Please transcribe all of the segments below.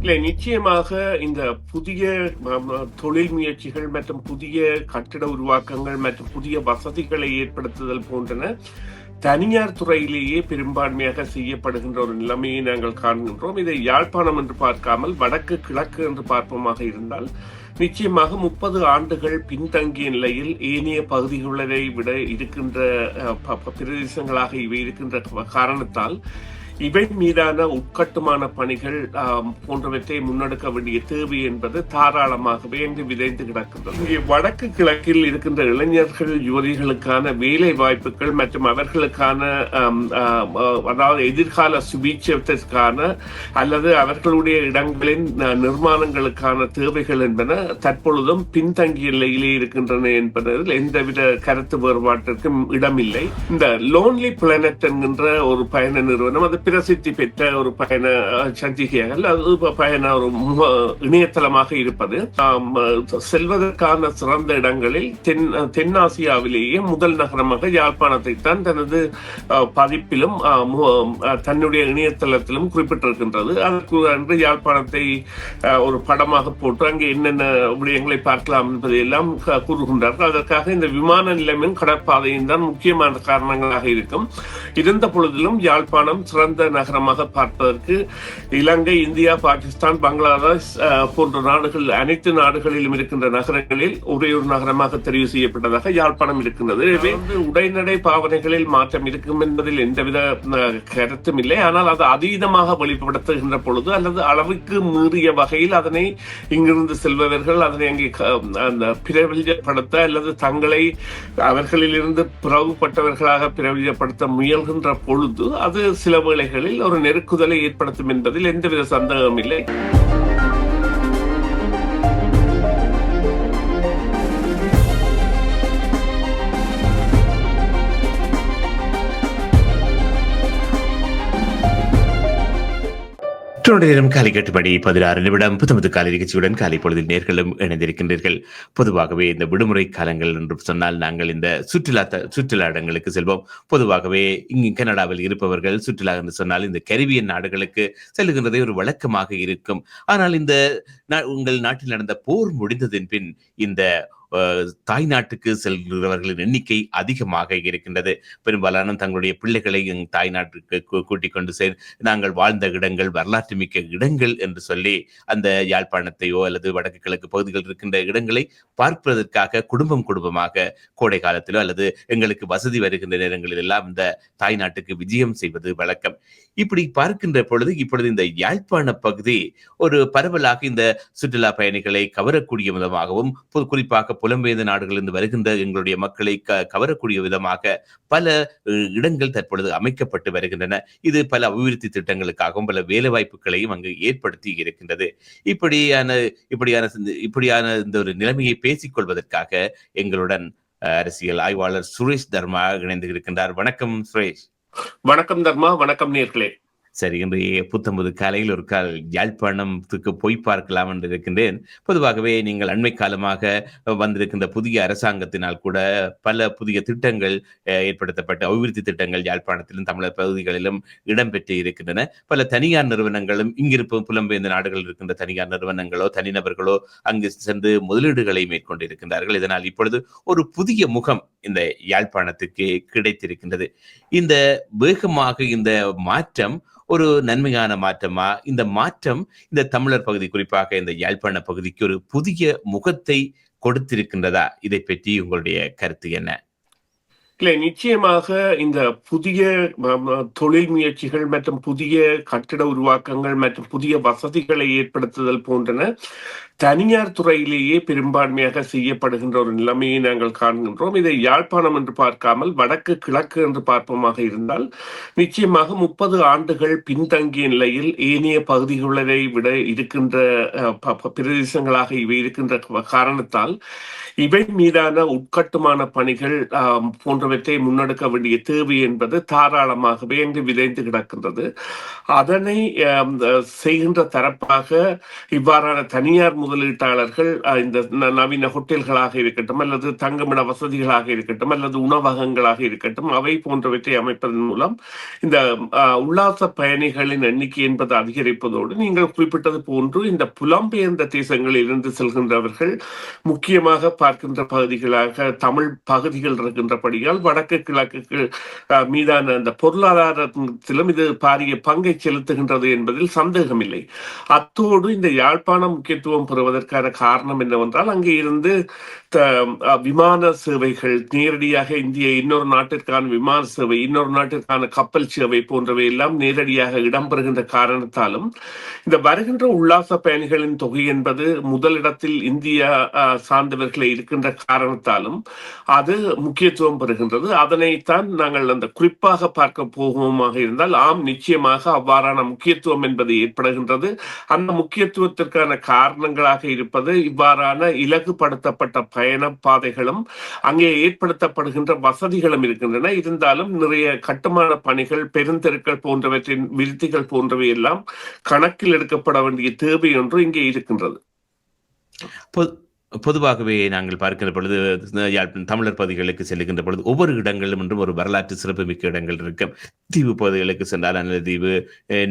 இல்லை நிச்சயமாக இந்த புதிய தொழில் முயற்சிகள் மற்றும் புதிய கட்டிட உருவாக்கங்கள் மற்றும் புதிய வசதிகளை ஏற்படுத்துதல் போன்றன தனியார் துறையிலேயே பெரும்பான்மையாக செய்யப்படுகின்ற ஒரு நிலைமையை நாங்கள் காண்கின்றோம். இதை யாழ்ப்பாணம் என்று பார்க்காமல் வடக்கு கிழக்கு என்று பார்ப்போமாக இருந்தால் நிச்சயமாக முப்பது ஆண்டுகள் பின்தங்கிய நிலையில் ஏனைய பகுதிகளை விட இருக்கின்ற பிரதேசங்களாக இவை இருக்கின்ற காரணத்தால் இவை மீதான உட்கட்டுமான பணிகள் போன்றவற்றை முன்னெடுக்க வேண்டிய தேவை என்பது தாராளமாகவே என்று விதைந்து கிடக்கின்றது. வடக்கு கிழக்கில் இருக்கின்ற இளைஞர்கள் யுவதிகளுக்கான வேலை வாய்ப்புகள் மற்றும் அவர்களுக்கான அதாவது எதிர்கால சுபீட்சத்திற்கான அல்லது அவர்களுடைய இடங்களின் நிர்மாணங்களுக்கான தேவைகள் என்பன தற்பொழுதும் பின்தங்கிய நிலையிலே இருக்கின்றன என்பதில் எந்தவித கருத்து வேறுபாட்டிற்கும் இடமில்லை. இந்த லோன்லி பிளானட் என்கின்ற ஒரு பயண நிறுவனம் அது பிரசித்தி பெற்ற ஒரு பயண சஞ்சிகையாக அல்லது அது பயண ஒரு இணையதளமாக இருப்பது. செல்வதற்கான சிறந்த இடங்களில் தென் தென்னாசியாவிலேயே முதல் நகரமாக யாழ்ப்பாணத்தை தான் தனது பதிப்பிலும் தன்னுடைய இணையதளத்திலும் குறிப்பிட்டிருக்கின்றது. அதற்கு அன்று யாழ்ப்பாணத்தை ஒரு படமாக போட்டு அங்கே என்னென்ன விடயங்களை பார்க்கலாம் என்பதை எல்லாம் கூறுகின்றார்கள். அதற்காக இந்த விமான நிலையமும் கடற்பாதையும் தான் முக்கியமான காரணங்களாக இருக்கும். இருந்த பொழுதிலும் யாழ்ப்பாணம் சிறந்த நகரமாக பார்ப்பதற்கு இலங்கை இந்தியா பாகிஸ்தான் பங்களாதேஷ் போன்ற நாடுகள் அனைத்து நாடுகளிலும் இருக்கின்ற நகரங்களில் ஒரே ஒரு நகரமாக தெரிவு செய்யப்பட்டதாக யாழ்ப்பாணம் இருக்கின்றது. உடைநடை பாவனைகளில் மாற்றம் இருக்கும் என்பதில் எந்தவித கருத்தும் இல்லை. ஆனால் அது அதீதமாக வெளிப்படுத்துகின்ற பொழுது அல்லது அளவுக்கு மீறிய வகையில் அதனை இங்கிருந்து செல்பவர்கள் அதனை அங்கே க- அந்த அல்லது தங்களை அவர்களிலிருந்து பிளவுபட்டவர்களாக பிரபலப்படுத்த முயல்கின்ற பொழுது அது சில வேலைகளில் ஒரு நெருக்குதலை ஏற்படுத்தும் என்பதில் எந்தவித சந்தேகமும் இல்லை. தொடர் நேரம் காலை எட்டு மணி பதினாறு நிமிடம். புத்தமது காலை நிகழ்ச்சியுடன் காலை பொழுதில் நேர்களும் இணைந்திருக்கின்றீர்கள். பொதுவாகவே இந்த விடுமுறை காலங்கள் என்று சொன்னால் நாங்கள் இந்த சுற்றுலா த- சுற்றுலா இடங்களுக்கு செல்வோம். பொதுவாகவே இங்கு கனடாவில் இருப்பவர்கள் சுற்றுலா என்று சொன்னால் இந்த கரிபியன் நாடுகளுக்கு செல்லுகின்றதே ஒரு வழக்கமாக இருக்கும். ஆனால் இந்த நா- உங்கள் நாட்டில் நடந்த போர் முடிந்ததின் பின் இந்த தாய் நாட்டுக்கு செல்கிறவர்களின் எண்ணிக்கை அதிகமாக இருக்கின்றது. பெரும்பாலான தங்களுடைய பிள்ளைகளை எங் தாய் நாட்டுக்கு கூட்டிக் கொண்டு செல் நாங்கள் வாழ்ந்த இடங்கள் வரலாற்று மிக்க இடங்கள் என்று சொல்லி அந்த யாழ்ப்பாணத்தையோ அல்லது வடக்கு கிழக்கு பகுதிகள் இருக்கின்ற இடங்களை பார்ப்பதற்காக குடும்பம் குடும்பமாக கோடை காலத்திலோ அல்லது எங்களுக்கு வசதி வருகின்ற நேரங்களில் எல்லாம் இந்த தாய் நாட்டுக்கு விஜயம் செய்வது வழக்கம். இப்படி பார்க்கின்ற பொழுது இப்பொழுது இந்த யாழ்ப்பாண பகுதி ஒரு பரவலாக இந்த சுற்றுலா பயணிகளை கவரக்கூடிய விதமாகவும் குறிப்பாக புலம்பெயர்ந்த நாடுகளிலிருந்து வருகின்ற எங்களுடைய மக்களை க கவரக்கூடிய விதமாக பல இடங்கள் தற்பொழுது அமைக்கப்பட்டு வருகின்றன. இது பல அபிவிருத்தி திட்டங்களுக்காகவும் பல வேலைவாய்ப்புகளையும் அங்கு ஏற்படுத்தி இருக்கின்றது. இப்படியான இப்படியான இப்படியான இந்த ஒரு நிலைமையை பேசிக் கொள்வதற்காக எங்களுடன் அரசியல் ஆய்வாளர் சுரேஷ் தர்மா இணைந்து இருக்கின்றார் வணக்கம் சுரேஷ். வணக்கம் தர்மா வணக்கம் நேர்களே. சரி இன்றைய புத்தம்பது காலையில் ஒரு கால் யாழ்ப்பாணத்துக்கு போய் பார்க்கலாம் என்று இருக்கின்றேன். பொதுவாகவே நீங்கள் அண்மை காலமாக வந்திருக்கின்ற புதிய அரசாங்கத்தினால் கூட பல புதிய திட்டங்கள் ஏற்படுத்தப்பட்ட அபிவிருத்தி திட்டங்கள் யாழ்ப்பாணத்திலும் தமிழர் பகுதிகளிலும் இடம்பெற்று இருக்கின்றன. பல தனியார் நிறுவனங்களும் இங்கிருப்ப புலம்பெயர்ந்த நாடுகளில் இருக்கின்ற தனியார் நிறுவனங்களோ தனிநபர்களோ அங்கு சென்று முதலீடுகளை மேற்கொண்டு இருக்கின்றார்கள் இதனால் இப்பொழுது ஒரு புதிய முகம் இந்த யாழ்ப்பாணத்துக்கு கிடைத்திருக்கின்றது. இந்த வேகமாக இந்த மாற்றம் ஒரு நன்மையான மாற்றமா? இந்த மாற்றம் இந்த தமிழர் பகுதி குறிப்பாக இந்த யாழ்ப்பாண பகுதிக்கு ஒரு புதிய முகத்தை கொடுத்திருக்கின்றதா? இதை பற்றி உங்களுடைய கருத்து என்ன? இல்லை நிச்சயமாக இந்த புதிய தொழில் முயற்சிகள் மற்றும் புதிய கட்டிட உருவாக்கங்கள் மற்றும் புதிய வசதிகளை ஏற்படுத்துதல் போன்றன தனியார் துறையிலேயே பெரும்பான்மையாக செய்யப்படுகின்ற ஒரு நிலைமையை நாங்கள் காண்கின்றோம். இதை யாழ்ப்பாணம் என்று பார்க்காமல் வடக்கு கிழக்கு என்று பார்ப்போமாக இருந்தால் நிச்சயமாக முப்பது ஆண்டுகள் பின்தங்கிய நிலையில் ஏனைய பகுதிகளை விட இருக்கின்ற பிரதேசங்களாக இவை இருக்கின்ற காரணத்தால் இவை மீதான உட்கட்டுமான பணிகள் போன்றவற்றை முன்னெடுக்க வேண்டிய தேவை என்பது தாராளமாகவே அங்கு விதைந்து கிடக்கின்றது. அதனை அஹ், செய்கின்ற தரப்பாக இவ்வாறான தனியார் முதலீட்டாளர்கள் இந்த நவீன ஹோட்டல்களாக இருக்கட்டும் அல்லது தங்குமிட வசதிகளாக இருக்கட்டும் அல்லது உணவகங்களாக இருக்கட்டும் அவை போன்றவற்றை அமைப்பதன் மூலம் இந்த உல்லாச பயணிகளின் எண்ணிக்கை என்பது அதிகரிப்பதோடு நீங்கள் குறிப்பிட்டது போன்று இந்த புலம்பெயர்ந்த தேசங்களில் இருந்து செல்கின்றவர்கள் முக்கியமாக பார்க்கின்ற பகுதிகளாக தமிழ் பகுதிகள் இருக்கின்றபடியால் வடக்கு கிழக்கு மீதான அந்த பொருளாதாரத்திலும் இது பாரிய பங்கை செலுத்துகின்றது என்பதில் சந்தேகமில்லை. அத்தோடு இந்த யாழ்ப்பாண முக்கியத்துவம் வருவதற்கான காரணம் என்னவென்றால் அங்கே இருந்து விமான சேவைகள் நேரடியாக இந்திய இன்னொரு நாட்டிற்கான விமான சேவை இன்னொரு நாட்டிற்கான கப்பல் சேவை போன்றவை எல்லாம் நேரடியாக இடம்பெறுகின்ற காரணத்தாலும் இந்த வருகின்ற உல்லாச பயணிகளின் தொகை என்பது முதலிடத்தில் இந்தியா சார்ந்தவர்களை இருக்கின்ற காரணத்தாலும் அது முக்கியத்துவம் பெறுகின்றது. அதனைத்தான் நாங்கள் அந்த குறிப்பாக பார்க்க போகுமாக இருந்தால் ஆம் நிச்சயமாக அவ்வாறான முக்கியத்துவம் என்பது ஏற்படுகின்றது. அந்த முக்கியத்துவத்திற்கான காரணங்களாக இருப்பது இவ்வாறான இலகுபடுத்தப்பட்ட பயண பாதைகளும் அங்கே ஏற்படுத்தப்படுகின்ற வசதிகளும் இருக்கின்றன. இருந்தாலும் நிறைய கட்டுமான பணிகள் பெருந்தெருக்கள் போன்றவற்றின் விருத்திகள் போன்றவை எல்லாம் கணக்கில் எடுக்கப்பட வேண்டிய தேவை ஒன்று இங்கே இருக்கின்றது. பொதுவாகவே நாங்கள் பார்க்கிற பொழுது யாழ்ப்பாணம் தமிழர் பகுதிகளுக்கு செல்லுகின்ற பொழுது ஒவ்வொரு இடங்களிலும் என்றும் ஒரு வரலாற்று சிறப்புமிக்க இடங்கள் இருக்கும் தீவு பகுதிகளுக்கு சென்றால் அனலதீவு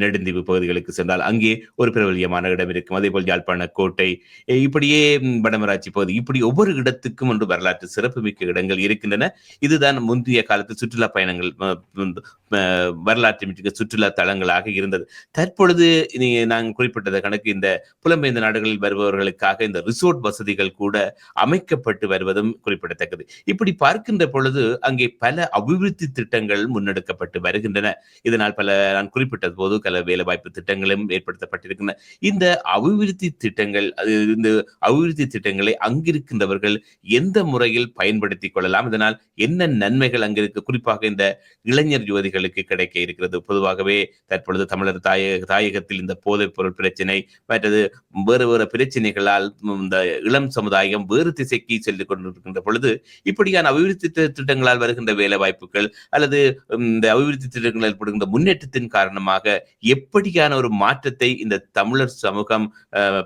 நெடுந்தீவு பகுதிகளுக்கு சென்றால் அங்கே ஒரு பிரபலியமான இடம் இருக்கும். அதே போல் யாழ்ப்பாண கோட்டை இப்படியே வடமராட்சி பகுதி இப்படி ஒவ்வொரு இடத்துக்கும் ஒன்று வரலாற்று சிறப்புமிக்க இடங்கள் இருக்கின்றன. இதுதான் முந்தைய காலத்து சுற்றுலா பயணங்கள் வரலாற்று மிக்க சுற்றுலா தலங்களாக இருந்தது. தற்பொழுது நீ நாங்கள் குறிப்பிட்டத கணக்கு இந்த புலம்பெயர்ந்த நாடுகளில் வருபவர்களுக்காக இந்த ரிசோர்ட் வசதிகள் கூட அமைக்கப்பட்டு வருவதும் குறிப்பிடத்தக்கது. இப்படி பார்க்கின்ற பொழுது அங்கே பல அபிவிருத்தி திட்டங்கள் முன்னெடுக்கப்பட்டு வருகின்றன. இதனால் பல நான் குறிப்பிட்டது போது பல வேலைவாய்ப்பு திட்டங்களும் ஏற்படுத்தப்பட்டிருக்கின்றன. இந்த அபிவிருத்தி திட்டங்கள் அது இந்த அபிவிருத்தி திட்டங்களை அங்கிருக்கின்றவர்கள் எந்த முறையில் பயன்படுத்திக் கொள்ளலாம்? இதனால் என்ன நன்மைகள் அங்கிருக்கு? குறிப்பாக இந்த இளைஞர் யுவதிகளுக்கு கிடைக்க இருக்கிறது. பொதுவாகவே தற்பொழுது தமிழர் தாயக தாயகத்தில் இந்த போதைப் பொருள் பிரச்சனை மற்றது வேறு வேறு பிரச்சனைகளால் இந்த இளம் சமுதாயம் வேறு திசைக்கு சென்று கொண்டிருக்கின்ற பொழுது இப்படியான அபிவிருத்தி திட்டங்களால் வருகின்ற வேலை வாய்ப்புகள் அல்லது இந்த அபிவிருத்தி திட்டங்களில் ஏற்படுகின்ற முன்னேற்றத்தின் காரணமாக எப்படியான ஒரு மாற்றத்தை இந்த தமிழர் சமூகம்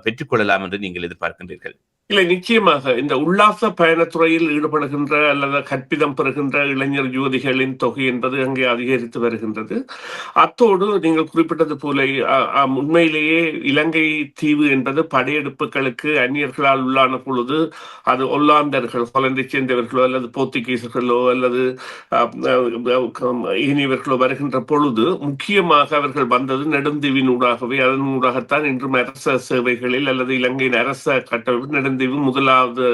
பெற்றுக்கொள்ளலாம் என்று நீங்கள் எதிர்பார்க்கின்றீர்கள்? இல்லை நிச்சயமாக இந்த உல்லாச பயணத்துறையில் ஈடுபடுகின்ற அல்லது கற்பிதம் பெறுகின்ற இளைஞர் யுவதிகளின் தொகை என்பது அங்கே அதிகரித்து வருகின்றது. அத்தோடு நீங்கள் குறிப்பிட்டது போல உண்மையிலேயே இலங்கை தீவு என்பது படையெடுப்புகளுக்கு அந்நியர்களால் உள்ளான பொழுது அது ஒல்லாந்தர்கள் ஹொலந்தை சேர்ந்தவர்களோ அல்லது போர்த்துகீசர்களோ அல்லது இனியவர்களோ வருகின்ற பொழுது முக்கியமாக அவர்கள் வந்தது நெடுந்தீவின் ஊடாகவே. அதன் ஊடாகத்தான் இன்றும் அரச சேவைகளில் அல்லது இலங்கையின் அரச கட்டமைப்பு நெடுந்தீவு முதலாவது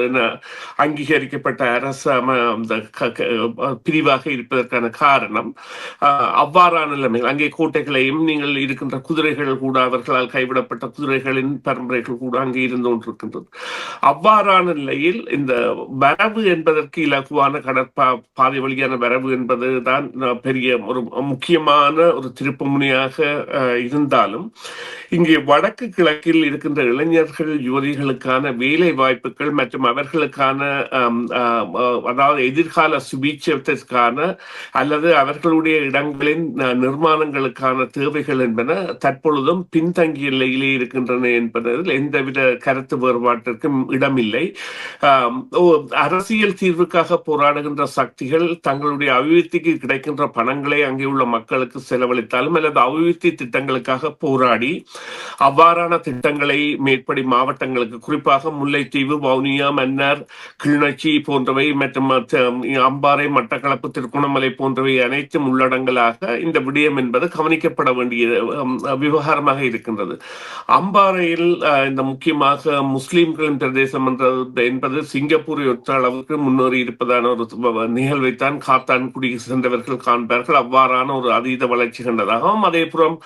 அங்கீகரிக்கப்பட்ட அரச அந்த பிரிவாக இருப்பதற்கான காரணம் அவ்வாறான நிலைமைகள். அங்கே கோட்டைகளையும் நீங்கள் இருக்கின்ற குதிரைகள் கூட அவர்களால் கைவிடப்பட்ட குதிரைகளின் பரம்பரைகள் கூட அங்கே இருந்து கொண்டிருக்கின்றது. அவ்வாறான நிலையில் இந்த வரவு என்பதற்கு இலகுவான கடற்பா பாதை வழியான வரவு என்பது தான் பெரிய ஒரு முக்கியமான ஒரு திருப்புமுனையாக இருந்தாலும் இங்கே வடக்கு கிழக்கில் இருக்கின்ற இளைஞர்கள் யுவதிகளுக்கான வேலை வேலை வாய்ப்புகள் மற்றும் அவர்களுக்கான அதாவது எதிர்கால சுபீட்சத்திற்கான அல்லது அவர்களுடைய இடங்களின் நிர்மாணங்களுக்கான தேவைகள் என்பன தற்பொழுதும் பின்தங்கிய நிலையிலே இருக்கின்றன என்பதில் எந்தவித கருத்து வேறுபாட்டிற்கும் இடமில்லை. அரசியல் தீர்வுக்காக போராடுகின்ற சக்திகள் தங்களுடைய அபிவிருத்திக்கு கிடைக்கின்ற பணங்களை அங்கே உள்ள மக்களுக்கு செலவழித்தாலும் அல்லது அபிவிருத்தி திட்டங்களுக்காக போராடி அவ்வாறான திட்டங்களை மேற்படி மாவட்டங்களுக்கு குறிப்பாக முல்லை முல்லைத்தீவு வவுனியா மன்னார் கிளிநொச்சி போன்றவை மற்றும் அம்பாறை மட்டக்களப்பு திருகோணமலை போன்றவை அனைத்தும் உள்ளடங்கலாக இந்த விடயம் என்பது கவனிக்கப்பட வேண்டிய விவகாரமாக இருக்கின்றது. அம்பாறையில் இந்த முக்கியமாக முஸ்லீம்களின் பிரதேசம் என்பது சிங்கப்பூரை ஒற்ற அளவுக்கு முன்னேறி இருப்பதான ஒரு நிகழ்வைத்தான் காத்தான்குடி சென்றவர்கள் காண்பார்கள். அவ்வாறான ஒரு அதீத வளர்ச்சி கண்டதாகவும் அதேபுறம்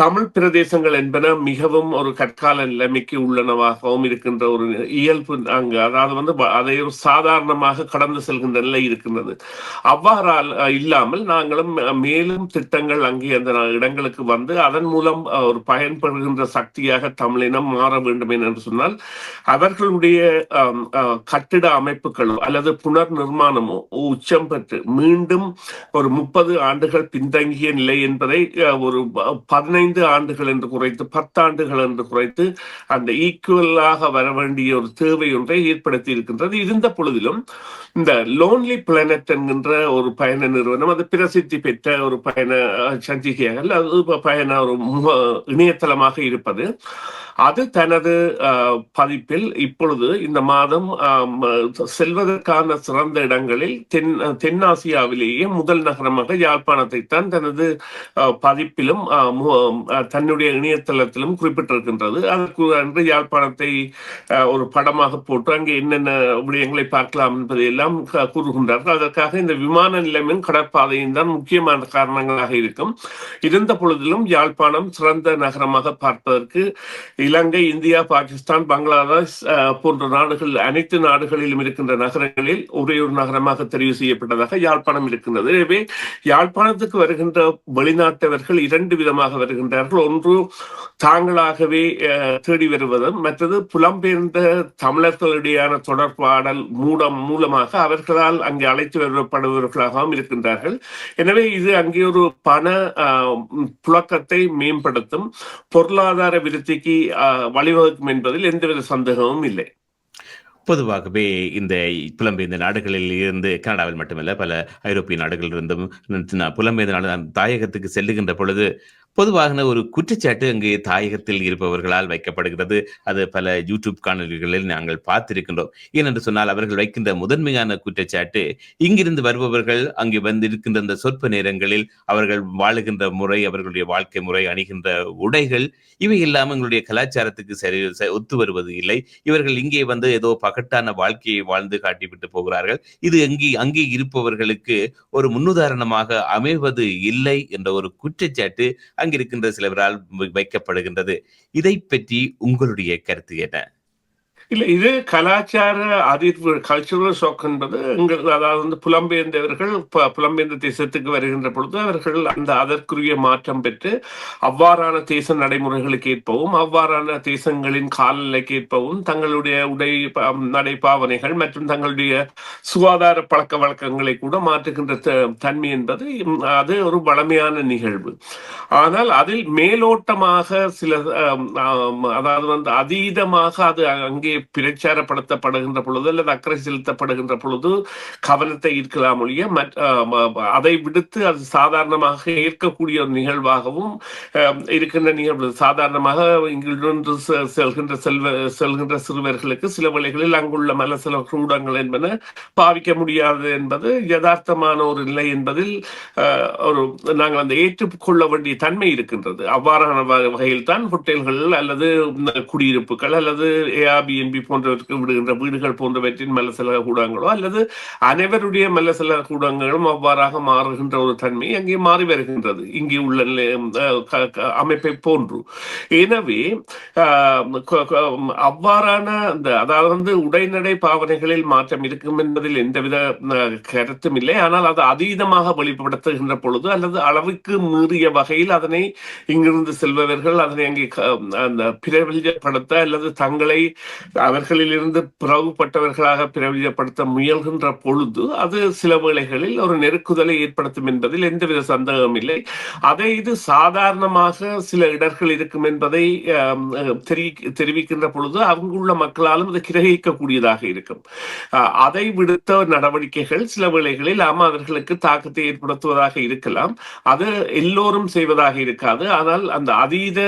தமிழ் பிரதேசங்கள் என்பன மிகவும் ஒரு கற்கால நிலைமைக்கு உள்ளனவாகவும் இருக்கின்ற ஒரு இயல்பு அங்கு. அதாவது வந்து அதை சாதாரணமாக கடந்து செல்கின்ற நிலை இருக்கின்றது. அவ்வாறால் இல்லாமல் நாங்களும் மேலும் திட்டங்கள் அங்கே அந்த இடங்களுக்கு வந்து அதன் மூலம் ஒரு பயன்படுகின்ற சக்தியாக தமிழினம் மாற வேண்டும் என்று சொன்னால் அவர்களுடைய கட்டிட அமைப்புகளோ அல்லது புனர் நிர்மாணமோ உச்சம் பெற்று மீண்டும் ஒரு முப்பது ஆண்டுகள் பின்தங்கிய நிலை என்பதை ஒரு பதினைந்து ஆண்டுகள் என்று குறைத்து பத்தாண்டுகள் என்று குறைத்து அந்த ஈக்குவலாக வர வேண்டிய ஒரு தேவை ஒன்றை ஏற்படுத்தி இருக்கின்றது. இருந்த பொழுதிலும் இந்த லோன்லி பிளானட் என்கின்ற ஒரு பயண நிறுவனம் அது பிரசித்தி பெற்ற ஒரு பயண அஹ், சஞ்சிகையாக அது பயண ஒரு இணையதளமாக இருப்பது. அது தனது பதிப்பில் இப்பொழுது இந்த மாதம் செல்வதற்கான சிறந்த இடங்களில் தென் தென்னாசியாவிலேயே முதல் நகரமாக யாழ்ப்பாணத்தை தான் தனது பதிப்பிலும் தன்னுடைய இணையதளத்திலும் குறிப்பிட்டிருக்கின்றது. அதற்கு அன்று யாழ்ப்பாணத்தை ஒரு ஒரு படமாக போட்டு அங்கே என்னென்ன விடயங்களை பார்க்கலாம் என்பதை எல்லாம் கூறுகின்றார்கள். அதற்காக இந்த விமான நிலையமும் கடற்பாதையும் தான் முக்கியமான காரணங்களாக இருக்கும். இருந்த பொழுதிலும் யாழ்ப்பாணம் சிறந்த நகரமாக பார்ப்பதற்கு இலங்கை இந்தியா பாகிஸ்தான் பங்களாதேஷ் போன்ற நாடுகள் அனைத்து நாடுகளிலும் இருக்கின்ற நகரங்களில் ஒரே ஒரு நகரமாக தெரிவு செய்யப்பட்டதாக யாழ்ப்பாணம் இருக்கின்றது. எனவே யாழ்ப்பாணத்துக்கு வருகின்ற வெளிநாட்டவர்கள் இரண்டு விதமாக வருகின்றார்கள். ஒன்று தாங்களாகவே அஹ், தேடி வருவதும் மற்றது புலம்பெயர்ந்த தமிழர்களிடையான தொடர்பாடல் மூலம் மூலமாக அவர்களால் அங்கே அழைத்து வரப்படுபவர்களாகவும் இருக்கின்றார்கள். எனவே இது அங்கே ஒரு பண புழக்கத்தை மேம்படுத்தும் பொருளாதார விருத்திக்கு வழிவகுக்கும் என்பதில் எந்தவித சந்தேகமும் இல்லை. பொதுவாகவே இந்த புலம்பெயர்ந்த நாடுகளில் இருந்து கனடாவில் மட்டுமல்ல பல ஐரோப்பிய நாடுகளில் இருந்தும் ந- புலம்பெயர்ந்த நாடு தாயகத்துக்கு செல்லுகின்ற பொழுது பொதுவாக ஒரு குற்றச்சாட்டு அங்கு தாயகத்தில் இருப்பவர்களால் வைக்கப்படுகிறது. அது பல யூடியூப் காணொலிகளில் நாங்கள் பார்த்திருக்கின்றோம். ஏனென்று சொன்னால் அவர்கள் வைக்கின்ற முதன்மையான குற்றச்சாட்டு இங்கிருந்து வருபவர்கள் அங்கு வந்திருக்கின்ற அந்த சொற்ப நேரங்களில் அவர்கள் வாழுகின்ற முறை அவர்களுடைய வாழ்க்கை முறை அணிகின்ற உடைகள் இவை எல்லாம் எங்களுடைய கலாச்சாரத்துக்கு சரி ஒத்து வருவது இல்லை. இவர்கள் இங்கே வந்து ஏதோ பகட்டான வாழ்க்கையை வாழ்ந்து காட்டிவிட்டு போகிறார்கள். இது அங்கே அங்கே இருப்பவர்களுக்கு ஒரு முன்னுதாரணமாக அமைவது இல்லை என்ற ஒரு குற்றச்சாட்டு அங்கிருக்கின்ற சிலவரால் வைக்கப்படுகின்றது. இதை பற்றி உங்களுடைய கருத்து என்ன? இல்லை இது கலாச்சார அறிவு கல்ச்சுரல் ஷாக் என்பது எங்கள் அதாவது வந்து புலம்பெயர்ந்தவர்கள் புலம்பெயர்ந்த தேசத்துக்கு வருகின்ற பொழுது அவர்கள் அந்த அதற்குரிய மாற்றம் பெற்று அவ்வாறான தேச நடைமுறைகளுக்கு ஏற்பவும் அவ்வாறான தேசங்களின் காலநிலைக்கு ஏற்பவும் தங்களுடைய உடை ப- நடைபாவனைகள் மற்றும் தங்களுடைய சுகாதார பழக்க வழக்கங்களை கூட மாற்றுகின்ற த- தன்மை என்பது அது ஒரு வளமையான நிகழ்வு. ஆனால் அதில் மேலோட்டமாக சில அதாவது வந்து அதீதமாக அது அங்கே பிரச்சாரப்படுத்தப்படுகின்ற பொழுது அல்லது அக்கறை செலுத்தப்படுகின்ற பொழுது கவனத்தை ஈர்க்கலாம் ஒழிய மற்ற- அதை விடுத்து அது சாதாரணமாக ஏற்கக்கூடிய ஒரு நிகழ்வாகவும் இருக்கின்ற நிகழ்வு. சாதாரணமாக இங்கிருந்து செல்கின்ற செல்வ செல்கின்ற சிறுவர்களுக்கு சில வேளைகளில் அங்குள்ள மல சில கூடங்கள் என்பன பாவிக்க முடியாது என்பது யதார்த்தமான ஒரு நிலை என்பதில் ஒரு நாங்கள் அந்த ஏற்றுக்கொள்ள வேண்டிய தன்மை இருக்கின்றது. அவ்வாறான வகையில் தான் ஹோட்டல்கள் அல்லது குடியிருப்புகள் அல்லது ஏஆர்பிஎன்பி போன்றவற்றுக்கு விடுகின்ற வீடுகள் போன்றவற்றின் மலசல கூடங்களோ அல்லது அனைவருடைய மலசல கூடங்களும் அவ்வாறாக மாறுகின்ற ஒரு தன்மை அங்கே மாறி வருகின்றது. இங்கே உள்ள அமைப்பை போன்று. எனவே அவ்வாறான அந்த அதாவது வந்து உடைநடை பாவனைகளில் மாற்றம் இருக்கும் என்பதில் எந்தவித கருத்தும் இல்லை. ஆனால் அது அதீதமாக வெளிப்படுத்துகின்ற பொழுது அல்லது அளவுக்கு மீறிய வகையில் அதனை இங்கிருந்து செல்பவர்கள் அதனை அங்கே அந்த பிரபலப்படுத்த அல்லது தங்களை அவர்களிலிருந்து பிறவுபட்டவர்களாக பிரபலப்படுத்த முயல்கின்ற பொழுது அது சில வேளைகளில் ஒரு நெருக்குதலை ஏற்படுத்தும் என்பதில் எந்தவித சந்தேகம் இல்லை. அதை இது சாதாரணமாக சில இடர்கள் இருக்கும் என்பதை அஹ், தெரிவிக்கின்ற பொழுது அங்குள்ள மக்களாலும் அதை கிரகிக்கக்கூடியதாக இருக்கும். அஹ், அதை விடுத்த நடவடிக்கைகள் சில வேளைகளில் ஆமா அவர்களுக்கு தாக்கத்தை ஏற்படுத்துவதாக இருக்கலாம். அது எல்லோரும் செய்வதாக இருக்காது. ஆனால் அந்த அதீத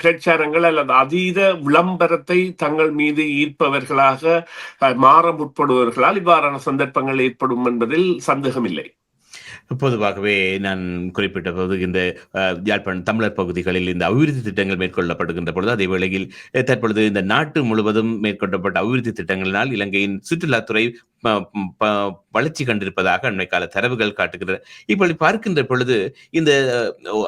பிரச்சாரங்கள் அல்லது அதீத விளம்பரத்தை தங்கள் மீது ஈர்ப்பவர்களாக மாற முற்படுவர்களால் இவ்வாறான சந்தர்ப்பங்கள் ஏற்படும் என்பதில் சந்தேகமில்லை. பொதுவாகவே நான் குறிப்பிட்ட போது இந்த யாழ்ப்பாணம் தமிழர் பகுதிகளில் இந்த அபிவிருத்தி திட்டங்கள் மேற்கொள்ளப்படுகின்ற பொழுது அதே வேளையில் தற்பொழுது இந்த நாட்டு முழுவதும் மேற்கொள்ளப்பட்ட அபிவிருத்தி திட்டங்களினால் இலங்கையின் சுற்றுலாத்துறை வளர்ச்சி கண்டிருப்பதாக அண்மை கால தரவுகள் காட்டுகின்றன. இப்படி பார்க்கின்ற பொழுது இந்த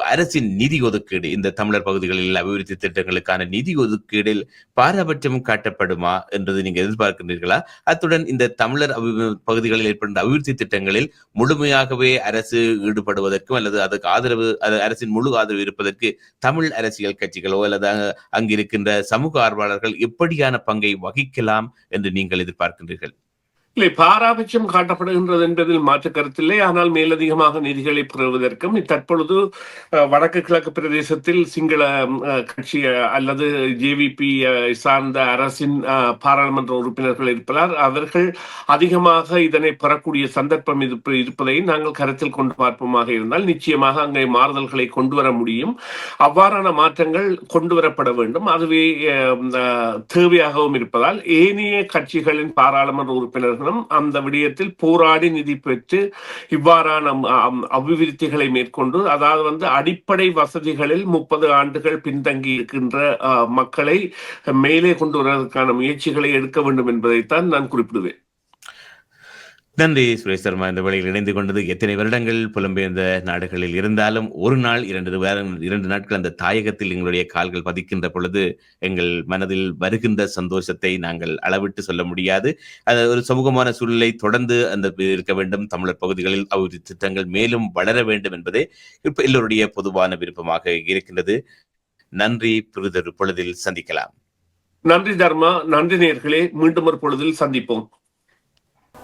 அரசின் நிதி ஒதுக்கீடு இந்த தமிழர் பகுதிகளில் அபிவிருத்தி திட்டங்களுக்கான நிதி ஒதுக்கீடில் பாரபட்சம் காட்டப்படுமா என்றது நீங்க எதிர்பார்க்கின்றீர்களா? அத்துடன் இந்த தமிழர் அபி- பகுதிகளில் ஏற்படுகின்ற அபிவிருத்தி திட்டங்களில் முழுமையாகவே அரசு ஈடுபடுவதற்கும் அல்லது அதுக்கு ஆதரவு அது அரசின் முழு ஆதரவு இருப்பதற்கு தமிழ் அரசியல் கட்சிகளோ அல்லது அங்கிருக்கின்ற சமூக ஆர்வலர்கள் எப்படியான பங்கை வகிக்கலாம் என்று நீங்கள் எதிர்பார்க்கின்றீர்கள்? இல்லை பாராபட்சம் காட்டப்படுகின்றது என்பதில் மாற்று கருத்தில்லை ஆனால் மேலதிகமாக நிதிகளை பெறுவதற்கும் தற்பொழுது வடக்கு கிழக்கு பிரதேசத்தில் சிங்கள கட்சி அல்லது ஜேவிபி சார்ந்த அரசின் பாராளுமன்ற உறுப்பினர்கள் இருப்பதால் அவர்கள் அதிகமாக இதனை பெறக்கூடிய சந்தர்ப்பம் இருப்ப- இருப்பதை நாங்கள் கருத்தில் கொண்டு பார்ப்போமாக இருந்தால் நிச்சயமாக அங்கே மாறுதல்களை கொண்டு வர முடியும். அவ்வாறான மாற்றங்கள் கொண்டு வரப்பட வேண்டும். அதுவே தேவையாகவும் இருப்பதால் ஏனைய கட்சிகளின் பாராளுமன்ற உறுப்பினர்கள் உறுப்பினர்களும் அந்த விடயத்தில் போராடி நிதி பெற்று இவ்வாறான அபிவிருத்திகளை மேற்கொண்டு அதாவது வந்து அடிப்படை வசதிகளில் முப்பது ஆண்டுகள் பின்தங்கி இருக்கின்ற மக்களை மேலே கொண்டு வருவதற்கான முயற்சிகளை எடுக்க வேண்டும் என்பதைத்தான் நான் குறிப்பிடுவேன். நன்றி சுரேஷ் சர்மா. இந்த வேளையில் இணைந்து கொண்டது எத்தனை வருடங்கள் புலம்பெயர்ந்த நாடுகளில் இருந்தாலும் ஒரு நாள் இரண்டு இரண்டு நாட்கள் அந்த தாயகத்தில் எங்களுடைய கால்கள் பதிக்கின்ற பொழுது எங்கள் மனதில் வருகின்ற சந்தோஷத்தை நாங்கள் அளவிட்டு சொல்ல முடியாது. அது ஒரு சமூகமான சூழலை தொடர்ந்து அந்த இருக்க வேண்டும். தமிழர் பகுதிகளில் அவர் திட்டங்கள் மேலும் வளர வேண்டும் என்பதே இப்ப எல்லோருடைய பொதுவான விருப்பமாக இருக்கின்றது. நன்றி புரிதொரு பொழுதில் சந்திக்கலாம். நன்றி தர்மா. நன்றி நேர்களே மீண்டும் ஒரு பொழுதில் சந்திப்போம்.